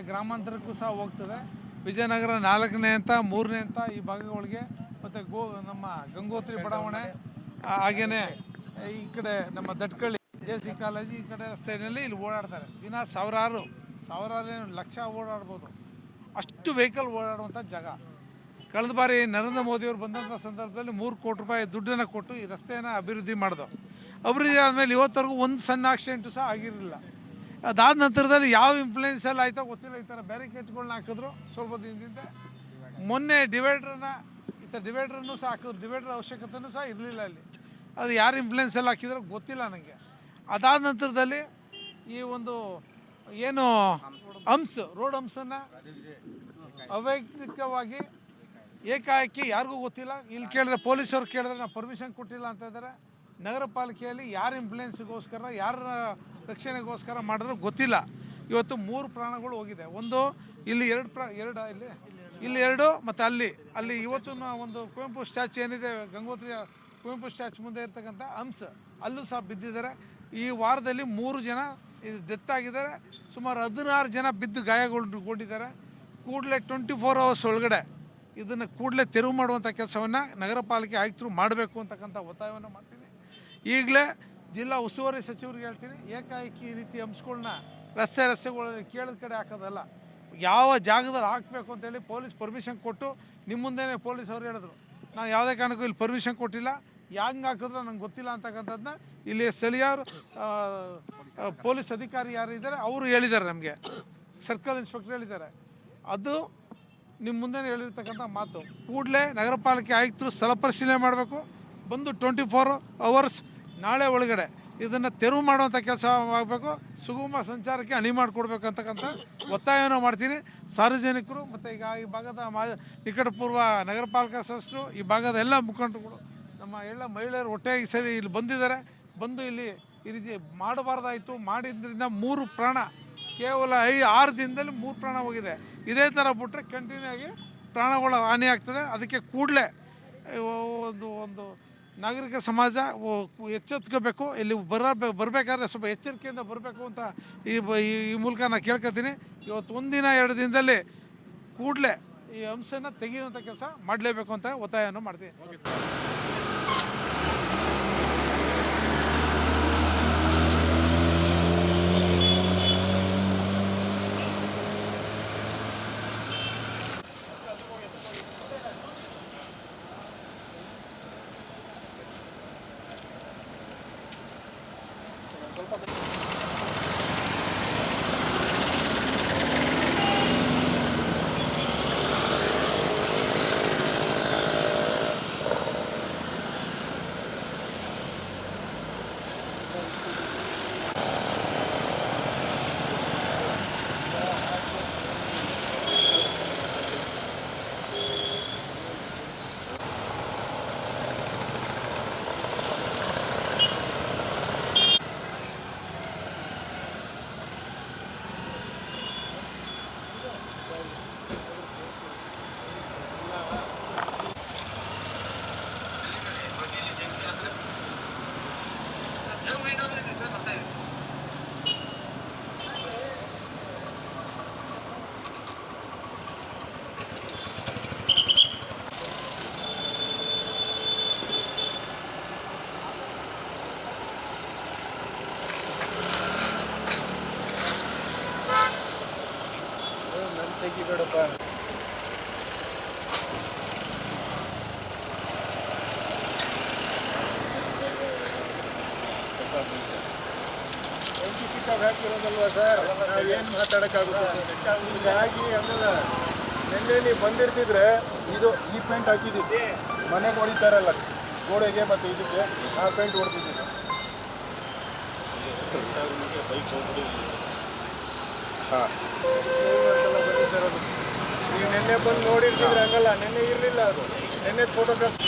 ಗ್ರಾಮಾಂತರಕ್ಕೂ ಸಹ ಹೋಗ್ತದೆ. ವಿಜಯನಗರ ನಾಲ್ಕನೇ ಅಂತ, ಮೂರನೇ ಅಂತ ಈ ಭಾಗಗಳಿಗೆ. ಮತ್ತು ಗೋ, ನಮ್ಮ ಗಂಗೋತ್ರಿ ಬಡಾವಣೆ ಹಾಗೇನೆ ಈ ಕಡೆ ನಮ್ಮ ದಟ್ಕಳ್ಳಿ, ಜೆ ಸಿ ಕಾಲೇಜು ಈ ಕಡೆ ರಸ್ತೆಯಲ್ಲಿ ಇಲ್ಲಿ ಓಡಾಡ್ತಾರೆ. ದಿನ ಸಾವಿರಾರು ಸಾವಿರಾರು ಲಕ್ಷ ಓಡಾಡ್ಬೋದು. ಅಷ್ಟು ವೆಹಿಕಲ್ ಓಡಾಡುವಂಥ ಜಾಗ. ಕಳೆದ ಬಾರಿ ನರೇಂದ್ರ ಮೋದಿಯವರು ಬಂದಂಥ ಸಂದರ್ಭದಲ್ಲಿ ಮೂರು ಕೋಟಿ ರೂಪಾಯಿ ದುಡ್ಡನ್ನು ಕೊಟ್ಟು ಈ ರಸ್ತೆಯನ್ನು ಅಭಿವೃದ್ಧಿ ಮಾಡಿದ್ರು ಅಭಿವೃದ್ಧಿ ಆದಮೇಲೆ ಇವತ್ತರೆಗೂ ಒಂದು ಸಣ್ಣ ಆಕ್ಸಿಡೆಂಟು ಸಹ ಆಗಿರಲಿಲ್ಲ. ಅದಾದ ನಂತರದಲ್ಲಿ ಯಾವ ಇನ್ಫ್ಲೂಯೆನ್ಸ್ ಎಲ್ಲ ಆಯ್ತೋ ಗೊತ್ತಿಲ್ಲ. ಈ ಥರ ಬ್ಯಾರಿಕೇಡ್ಗಳನ್ನ ಹಾಕಿದ್ರು. ಸ್ವಲ್ಪ ದಿನದಿಂದ ಮೊನ್ನೆ ಡಿವೈಡ್ರನ್ನ ಈ ಥರ ಡಿವೈಡ್ರನ್ನು ಸಹ ಹಾಕಿದ್ರು. ಡಿವೈಡ್ರ್ ಅವಶ್ಯಕತೆಯೂ ಸಹ ಇರಲಿಲ್ಲ ಅಲ್ಲಿ. ಅದು ಯಾರು ಇನ್ಫ್ಲೂಯೆನ್ಸ್ ಎಲ್ಲ ಹಾಕಿದ್ರು ಗೊತ್ತಿಲ್ಲ ನನಗೆ ಅದಾದ ನಂತರದಲ್ಲಿ ಈ ಒಂದು ಏನು ಹಂಪ್ಸ್ ರೋಡ್ ಹಂಪ್ಸನ್ನು ಅವೈಯಕ್ತಿಕವಾಗಿ ಏಕಾಏಕಿ ಯಾರಿಗೂ ಗೊತ್ತಿಲ್ಲ. ಇಲ್ಲಿ ಕೇಳಿದ್ರೆ ಪೊಲೀಸವ್ರು ಕೇಳಿದ್ರೆ ನಾವು ಪರ್ಮಿಷನ್ ಕೊಟ್ಟಿಲ್ಲ ಅಂತ ಇದ್ದಾರೆ. ನಗರ ಪಾಲಿಕೆಯಲ್ಲಿ ಯಾರ ಇಂಪ್ಲೂಯೆನ್ಸ್ಗೋಸ್ಕರ ಯಾರ ರಕ್ಷಣೆಗೋಸ್ಕರ ಮಾಡಿದ್ರು ಗೊತ್ತಿಲ್ಲ. ಇವತ್ತು ಮೂರು ಪ್ರಾಣಗಳು ಹೋಗಿದೆ. ಒಂದು, ಇಲ್ಲಿ ಎರಡು ಪ್ರಾ, ಎರಡು, ಇಲ್ಲಿ? ಇಲ್ಲಿ ಎರಡು ಮತ್ತು ಅಲ್ಲಿ. ಅಲ್ಲಿ ಇವತ್ತು ಒಂದು ಕುವೆಂಪು ಸ್ಟ್ಯಾಚು ಏನಿದೆ ಗಂಗೋತ್ರಿ ಕುವೆಂಪು ಸ್ಟ್ಯಾಚು ಮುಂದೆ ಇರ್ತಕ್ಕಂಥ ಹಂಸ, ಅಲ್ಲೂ ಸಹ ಬಿದ್ದಿದ್ದಾರೆ. ಈ ವಾರದಲ್ಲಿ ಮೂರು ಜನ ಡೆತ್ ಆಗಿದ್ದಾರೆ. ಸುಮಾರು ಹದಿನಾರು ಜನ ಬಿದ್ದು ಗಾಯಗೊಂಡಿದ್ದಾರೆ. ಕೂಡಲೇ ಟ್ವೆಂಟಿ ಫೋರ್ ಅವರ್ಸ್ ಒಳಗಡೆ ಇದನ್ನು ಕೂಡಲೇ ತೆರವು ಮಾಡುವಂಥ ಕೆಲಸವನ್ನು ನಗರ ಪಾಲಿಕೆ ಆಯುಕ್ತರು ಮಾಡಬೇಕು ಅಂತಕ್ಕಂಥ ಒತ್ತಾಯವನ್ನು ಮಾಡ್ತೀನಿ ಈಗಲೇ ಜಿಲ್ಲಾ ಉಸ್ತುವಾರಿ ಸಚಿವರಿಗೆ ಹೇಳ್ತೀನಿ, ಏಕಾಏಕಿ ಈ ರೀತಿ ಅಂಶಗಳನ್ನ ರಸ್ತೆ ರಸ್ತೆಗಳಲ್ಲಿ ಕೇಳಿದ ಕಡೆ ಹಾಕೋದಲ್ಲ. ಯಾವ ಜಾಗದಲ್ಲಿ ಹಾಕಬೇಕು ಅಂತೇಳಿ ಪೊಲೀಸ್ ಪರ್ಮಿಷನ್ ಕೊಟ್ಟು ನಿಮ್ಮ ಮುಂದೆನೇ ಪೊಲೀಸ್ ಅವ್ರು ಹೇಳಿದ್ರು. ನಾನು ಯಾವುದೇ ಕಾರಣಕ್ಕೂ ಇಲ್ಲಿ ಪರ್ಮಿಷನ್ ಕೊಟ್ಟಿಲ್ಲ. ಹ್ಯಾಂಗೆ ಹಾಕಿದ್ರೆ ನಂಗೆ ಗೊತ್ತಿಲ್ಲ ಅಂತಕ್ಕಂಥದ್ದನ್ನ ಇಲ್ಲಿ ಸ್ಥಳೀಯರು ಪೊಲೀಸ್ ಅಧಿಕಾರಿ ಯಾರು ಇದ್ದಾರೆ ಅವರು ಹೇಳಿದ್ದಾರೆ ನಮಗೆ. ಸರ್ಕಲ್ ಇನ್ಸ್ಪೆಕ್ಟರ್ ಹೇಳಿದ್ದಾರೆ. ಅದು ನಿಮ್ಮ ಮುಂದೆ ಹೇಳಿರ್ತಕ್ಕಂಥ ಮಾತು. ಕೂಡಲೇ ನಗರ ಪಾಲಿಕೆ ಆಯುಕ್ತರು ಸ್ಥಳ ಪರಿಶೀಲನೆ ಮಾಡಬೇಕು. ಬಂದು ಟ್ವೆಂಟಿ ಫೋರ್ ಅವರ್ಸ್ ನಾಳೆ ಒಳಗಡೆ ಇದನ್ನು ತೆರವು ಮಾಡುವಂಥ ಕೆಲಸ ಆಗಬೇಕು. ಸುಗಮ ಸಂಚಾರಕ್ಕೆ ಅಣಿ ಮಾಡಿಕೊಡ್ಬೇಕಂತಕ್ಕಂಥ ಒತ್ತಾಯವನ್ನು ಮಾಡ್ತೀನಿ. ಸಾರ್ವಜನಿಕರು ಮತ್ತು ಈಗ ಈ ಭಾಗದ ಮಾ, ನಿಕಟಪೂರ್ವ ನಗರ ಪಾಲಿಕಾ ಸದಸ್ಯರು ಈ ಭಾಗದ ಎಲ್ಲ ಮುಖಂಡರುಗಳು, ನಮ್ಮ ಎಲ್ಲ ಮಹಿಳೆಯರು ಒಟ್ಟಾಗಿ ಸರಿ ಇಲ್ಲಿ ಬಂದಿದ್ದಾರೆ. ಬಂದು ಇಲ್ಲಿ ಈ ರೀತಿ ಮಾಡಬಾರ್ದಾಯಿತು. ಮಾಡಿದ್ರಿಂದ ಮೂರು ಪ್ರಾಣ, ಕೇವಲ ಐ ಆರು ದಿನದಲ್ಲಿ ಮೂರು ಪ್ರಾಣ ಹೋಗಿದೆ. ಇದೇ ಥರ ಬಿಟ್ಟರೆ ಕಂಟಿನ್ಯೂ ಆಗಿ ಪ್ರಾಣಗಳ ಹಾನಿ ಆಗ್ತದೆ ಅದಕ್ಕೆ ಕೂಡಲೇ ಒಂದು ಒಂದು ನಾಗರಿಕ ಸಮಾಜ ಎಚ್ಚೆತ್ಕೋಬೇಕು. ಇಲ್ಲಿ ಬರ, ಬರಬೇಕಾದ್ರೆ ಸ್ವಲ್ಪ ಎಚ್ಚರಿಕೆಯಿಂದ ಬರಬೇಕು ಅಂತ ಈ ಈ ಮೂಲಕ ನಾನು ಕೇಳ್ಕೊತೀನಿ. ಇವತ್ತು ಒಂದಿನ ಎರಡು ದಿನದಲ್ಲಿ ಕೂಡಲೇ ಈ ಅಂಶನ ತೆಗೆಯುವಂಥ ಕೆಲಸ ಮಾಡಲೇಬೇಕು ಅಂತ ಒತ್ತಾಯವನ್ನು ಮಾಡ್ತೀನಿ. 发生。ಸೈಂಟಿಫಿಕ್ಕಾಗಿ ಹಾಕಿರೋದಲ್ವಾ ಸರ್? ನಾವೇನು ಮಾತಾಡೋಕ್ಕಾಗುತ್ತೆ? ಹೀಗಾಗಿ ಆಮೇಲೆ ನೆನ್ನೆ ಬಂದಿರ್ತಿದ್ರೆ ಇದು ಈ ಪೇಂಟ್ ಹಾಕಿದ್ದೀವಿ ಮನೆಗೆ ಹೊಡಿತಾರಲ್ಲ ಗೋಡೆಗೆ ಮತ್ತು ಇದಕ್ಕೆ ಆ ಪೇಂಟ್ ಹೊಡ್ತಿದ್ದೀವಿ ಹಾಂ. ಸರ್ ಅದು ನೀವು ನಿನ್ನೆ ಬಂದು ನೋಡಿರ್ತಿದ್ರೆ ಹಂಗಲ್ಲ. ನಿನ್ನೆ ಇರಲಿಲ್ಲ ಅದು. ನಿನ್ನೆ ಫೋಟೋಗ್ರಾಫ್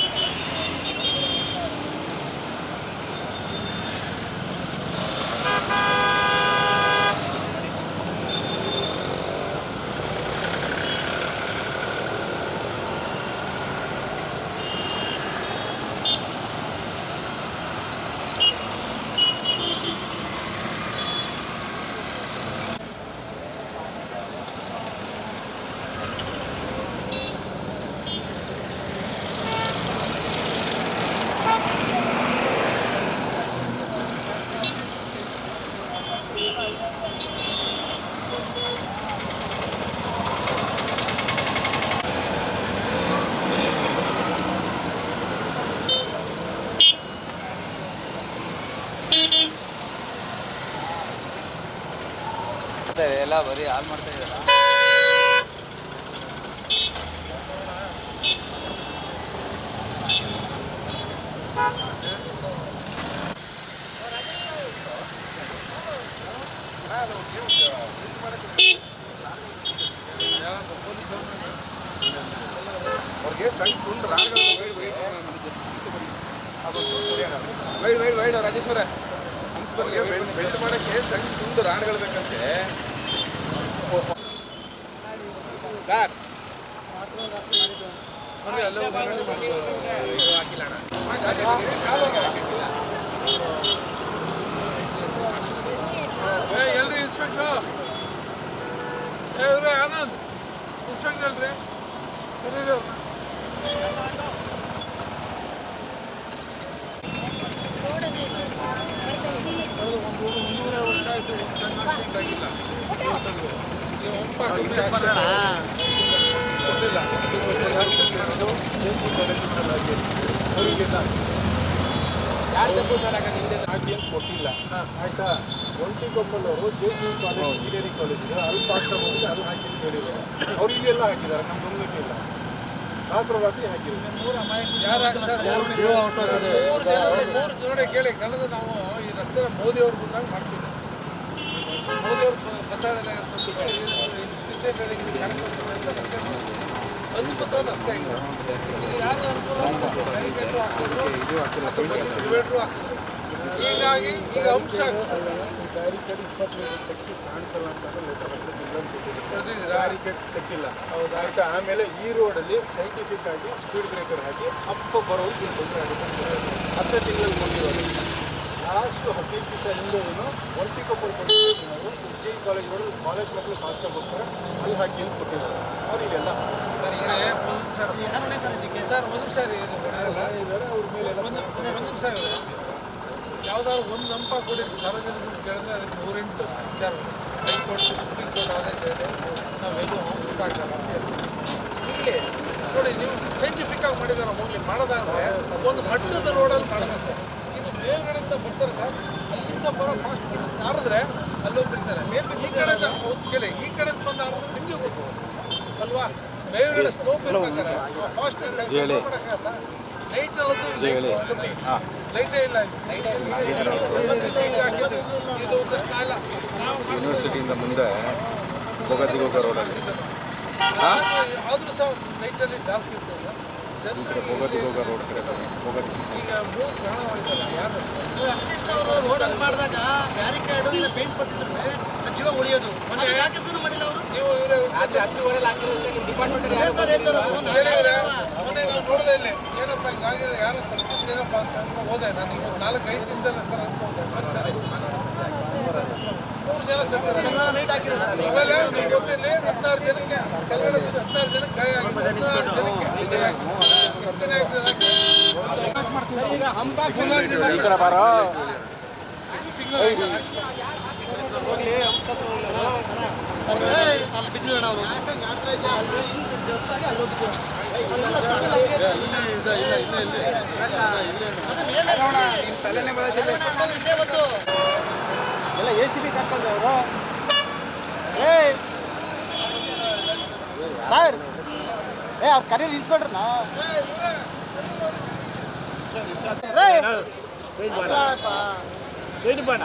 ಹಾಳು ಮಾಡ್ತಾ ಇದ್ದಾರಾ ಅವ್ರಿಗೆ ಕಣ್ಣು ತುಂಡು ರಾಣಗಳು ವೈಡ್ ವೈಡ್ ವೈಡ್ ರಾಜೇಶ್ವರ ಅವ್ರಿಗೆ ಬೆಲ್ಟ್ ಬೆಲ್ಟ್ ಮಾಡೋಕ್ಕೆ ಸಣ್ಣ ತುಂಡು ರಾಣಗಳು ಬೇಕಂತೆ ಸರ್. ಏ ಎಲ್ರಿ ಇನ್ಸ್ಪೆಕ್ಟ್ರು ಇವ್ರೆ ಆನಂದ್. ಇನ್ಸ್ಪೆಕ್ಟರ್ ಅಲ್ರಿ ಕರೀರಿ ಒಂದೂವರೆ ವರ್ಷ ಆಯಿತು ಚೆನ್ನಾಗಿ ಆಗಿಲ್ಲ. ಅವರಿಗೆಲ್ಲ ಹಾಕಿ ಕೊಟ್ಟಿಲ್ಲ ಆಯ್ತಾ ಒಂಟಿಗೊಪ್ಪಲ್ ಅವರು ಜೆ ಕಾಲೇಜ್ ಇಂಜಿನಿಯರಿಂಗ್ ಕಾಲೇಜಿಗೆ ಅಲ್ಲಿ ಪಾಸ್ ಹೋಗಿ ಅಲ್ಲಿ ಹಾಕಿ ಅಂತ ಹೇಳಿದ್ದಾರೆ ಅವ್ರು ಇಲ್ಲೆಲ್ಲ ಹಾಕಿದ್ದಾರೆ ನಮ್ಮ ಗಮನಕ್ಕೆ ಇಲ್ಲ ರಾತ್ರಿ ರಾತ್ರಿ ಹಾಕಿದ್ದಾರೆ ಕೇಳಿ ಕಳೆದು ನಾವು ಈ ರಸ್ತೆನ ಮೋದಿ ಅವ್ರು ಬಂದಾಗ ಮಾಡಿಸಿದ್ವಿ ಮೋದಿ ಅವ್ರು ಬರ್ತಾ ಇದ್ದಾರೆ ಸ್ಪೀಚ್ ಹೇಳಿ ಕಾರ್ಯಕ್ರಮ ರಸ್ತೆ ಮಾಡಿಸಿದ್ವಿ ಅದ್ಭುತ ರಸ್ತೆ ಆಗಿದೆ ಇಲ್ಲಿ ಯಾರು ಅನುಕೂಲ ಮಾಡಿದ್ರು, ಬ್ಯಾರಿಕೇಡ್ರು ಹಾಕಿದ್ರು ಮತ್ತು ಬಂದು ಡಿವೈಡ್ರು ಹಾಕಿದ್ರು ಹೀಗಾಗಿ ಈಗ ಅಂಶ ಇಪ್ಪತ್ತು ಮೀಟರ್ ತೆಗೆಸಿ ಕಾಣಿಸಲ್ಲ ಅಂತ ಲೆಟರ್ ಬರ್ದಿದ್ದೀರಾ? ಬ್ಯಾರಿಕೇಡ್ ತೆಗ್ದಿಲ್ಲ ಹೌದಾ? ಆಯ್ತಾ ಆಮೇಲೆ ಈ ರೋಡಲ್ಲಿ ಸೈಂಟಿಫಿಕ್ ಆಗಿ ಸ್ಪೀಡ್ ಬ್ರೇಕರ್ ಹಾಕಿ ಅಪ್ಪ ಬರೋದು ತೊಂದರೆ ಆಗುತ್ತೆ. ಹತ್ತು ತಿಂಗಳಲ್ಲಿ ಕೊಟ್ಟಿರೋದು ಲಾಸ್ಟ್ ಹದಿನೈದು ದಿವಸ ಹಿಂದೆ ಏನು ಕಪ್ಪು ಕೊಟ್ಟಿದ್ರು ಎಸ್ ಜಿ ಕಾಲೇಜ್ ಒಳಗೆ ಕಾಲೇಜ್ ಮಕ್ಕಳು ಫಾಸ್ಟಾಗಿ ಹೋಗ್ತಾರೆ ಅಲ್ಲಿ ಹಾಕಿ ಅಂತ ಕೊಟ್ಟಿದ್ದಾರೆ. ಅವ್ರು ಒಂದು ಸರ್ ಸರ್ ಒಂದು ಸಾರಿ ಇದು ಎಲ್ಲ ಇದ್ದಾರೆ ಅವ್ರ ಮೇಲೆ ಒಂದು ಒಂದು ಯಾವ್ದಾದ್ರು ಒಂದು ಸಾರ್ವಜನಿಕರು ಕೇಳಿದ್ರೆ ಅದಕ್ಕೆ ನೂರೆಂಟು ವಿಚಾರ. ಹೈಕೋರ್ಟ್ ಸುಪ್ರೀಂ ಕೋರ್ಟ್ ಆದೇಶ ಇದೆ. ನಾವೆಲ್ಲೂ ಆಗಲ್ಲ ಅಂತ. ಇಲ್ಲಿ ನೋಡಿ ನೀವು ಸೈಂಟಿಫಿಕ್ ಆಗಿ ಮಾಡಿದಾರೆ ಹೋಗ್ಲಿ ಮಾಡೋದಾದ್ರೆ ಒಂದು ಮಟ್ಟದ ರೋಡಲ್ಲಿ ಮಾಡಬೇಕು. ಇದು ಬರ್ತಾರೆ ಸರ್. ಅಲ್ಲಿಂದ ಬರೋ ಫಾಸ್ಟ್ ಹಾರಿದ್ರೆ ಅಲ್ಲೋಗಿ ಬಿಡ್ತಾರೆ. ಈ ಕಡೆ ಕೇಳಿ. ಈ ಕಡೆ ಬಂದು ಹಾರಿದ್ರೆ ನಿಮಗೆ ಗೊತ್ತು. ಅಲ್ವಾ? ಮೇಲ್ಗಡೆ ಸ್ಲೋಪ್ ಇರ್ಬೇಕಾದ್ರೆ ಫಾಸ್ಟ್ ಮಾಡೋಕ್ಕಾಗಲ್ಲ ಲೈಟ್ ಕಮ್ಮಿ ಲೈಟೇ ಇಲ್ಲ ಹಾಕಿದ್ವಿ ಇದು ಒಂದು ನಾವು ಯೂನಿವರ್ಸಿಟಿಯಿಂದ ಮುಂದೆ ಭೋಗದಿಗೋಗ ರೋಡಲ್ಲಿ ಆದರೂ ಸಹ ನೈಟಲ್ಲಿ ಡಾರ್ಕ್ ಇರ್ತದೆ ಸರ್. ರೋಡ್ ಕಡೆ ಭೋಗದಿ ಈಗ ಮೂರು ಪ್ರಾಣ ಹೋಯ್ತಲ್ಲ ಯಾರು ಅಟ್ಲೀಸ್ಟ್ ಅವರು ರೋಡಲ್ಲಿ ಮಾಡಿದಾಗ ಬ್ಯಾರಿಕೇಡು ಇಲ್ಲ ಪೇಂಟ್ ಕೊಟ್ಟಿದ್ರೆ ಜೀವ ಉಳಿಯೋದು. ಮೊನ್ನೆ ಯಾವ ಕೆಲಸನೂ ಮಾಡಿಲ್ಲ ಅವರು? ನೀವು ಇವರೇ ಹಾಕಿರೋದು ನಿಮ್ಮ ಡಿಪಾರ್ಟ್ಮೆಂಟ್ ಸರ್ ಮೊನ್ನೆ ನಾವು ನೋಡಿದೆ ಇಲ್ಲಿ ಏನಪ್ಪ ಹಿಂಗಾಗಿದೆ ಯಾರೋ ಏನಪ್ಪ ಅಂತ ಹೋದೆ ನಾನು. ನಾಲ್ಕು ಐದು ದಿನದಲ್ಲಿ ಅಂತ ಜನ ಸತ್ತಿದ್ದಾರೆ. ಶನಿವಾರ ನೈಟ್ ಹಾಕಿರೋದು. ಆಮೇಲೆ ನಿಮ್ಗೆ ಗೊತ್ತಿರಲಿ ಹತ್ತಾರು ಜನಕ್ಕೆ ಕೆಳಗಡೆ ಬಿದ್ದು ಹತ್ತಾರು ಜನಕ್ಕೆ ಗಾಯ ಆಗಿದೆ ಹತ್ತಾರು ಜನಕ್ಕೆ ಎಷ್ಟು ದಿನ ಆಗ್ತದೆ ಇಲ್ಲ ಇಲ್ಲ ಇಲ್ಲ ಇಲ್ಲ. ಇಲ್ಲ ಇಲ್ಲ ಇಲ್ಲ ಇಲ್ಲ ಇಲ್ಲ ಇಲ್ಲ ಸಿ ಬಿ ಕರ್ಕೊಂಡು ಅವರು ಸರ್ ಏ ಅವ್ರು ಕರೀರಿ ಇನ್ಸ್ಪೆಕ್ಟ್ರನ್ನ ಪ್ರಾಣ